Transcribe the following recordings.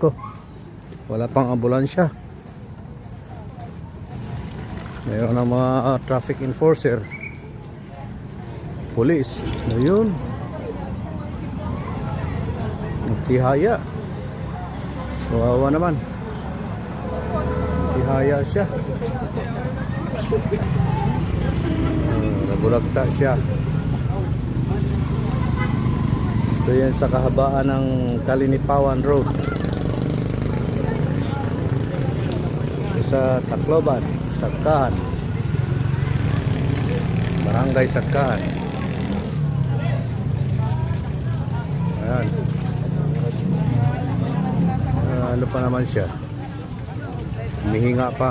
Nako. Wala pang ambulansya. Mayroon ng mga ah, traffic enforcer. Police. Ayun. Nagtihaya. Kawawa naman. Nagtihaya siya. Uh, nabulagta siya. Ito yan sa kahabaan ng Kalinipawan Road. Ito sa Tacloban, Sagkahan. Barangay Sagkahan. Ayan. Ah, ano pa naman siya? Humihinga pa.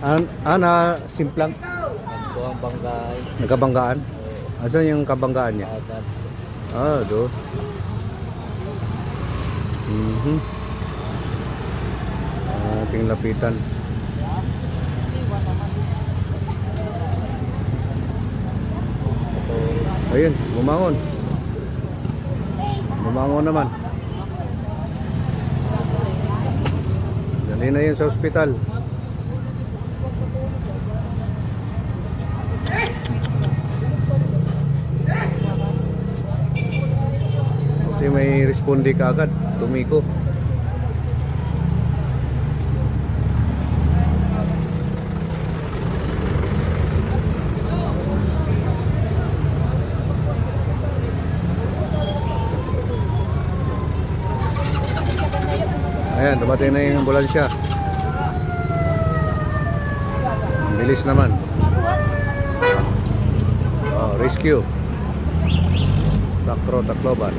An ana, simplang Ito ang bangkay. nagkabanggaan. Asan yung kabanggaan niya? Ah, do. Mhm. Ating lapitan. Ayun, bumangon. Bumangon naman. Dali na yun sa ospital. May responde ka agad. Tumiko. Ayan, dumating na yung ambulansya. Ang bilis naman. Oh, rescue. Takro, Tacloban.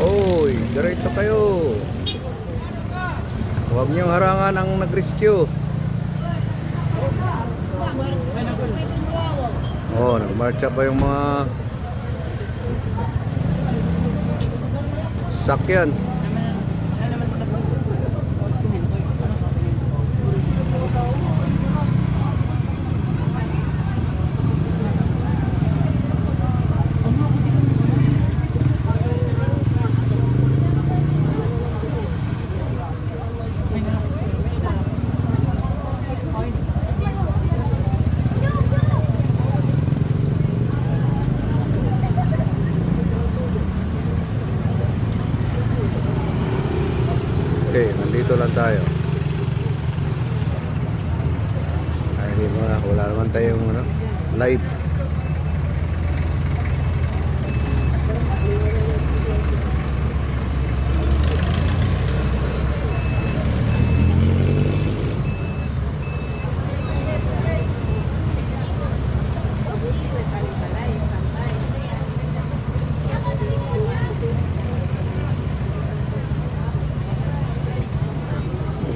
Oy, diretso kayo. Huwag niyong harangan ang nag-rescue. Oh, nagmarcha pa yung mga sakyan. Okay, nandito lang tayo. Ay, di mo na, wala naman tayong ano, live.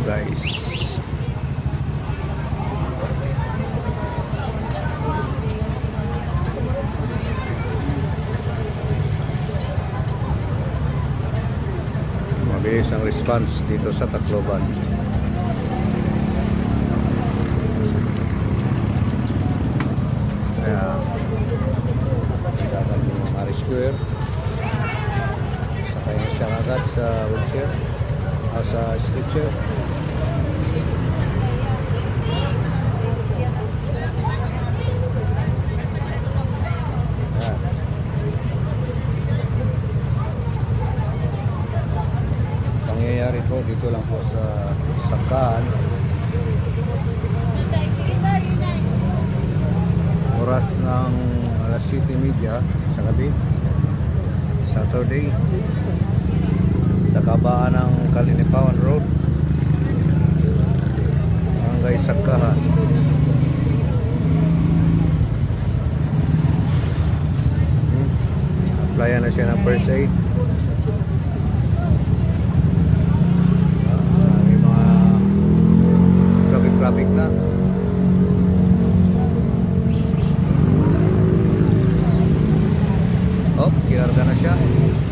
guys. Mabilis ang response dito sa Tacloban. Kaya, kailangan yung mga rescuer. Sakay na siya agad sa wheelchair o sa stretcher. Yan. Pangyayari po dito lang po sa Sakaan. Oras ng alas 7 media sa gabi. Saturday sa kabaan ng Kalinipawan Road Barangay Sakahan hmm. applyan na siya ng first aid Erdem Aşağı.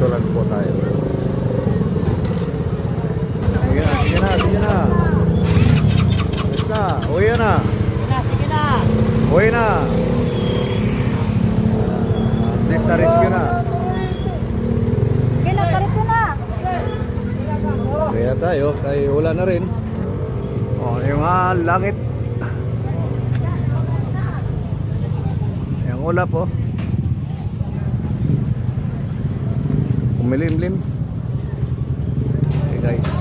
Dito lang po tayo. Sige na, sige na, sige na. Yes na, uwi na. Sige na. Uwi na. At least na-rescue na. Sige na, ko na. Uwi na tayo, kay wala na rin. Oh, yung ah, langit. Yung ulap oh. Kumilimlim. Okay guys.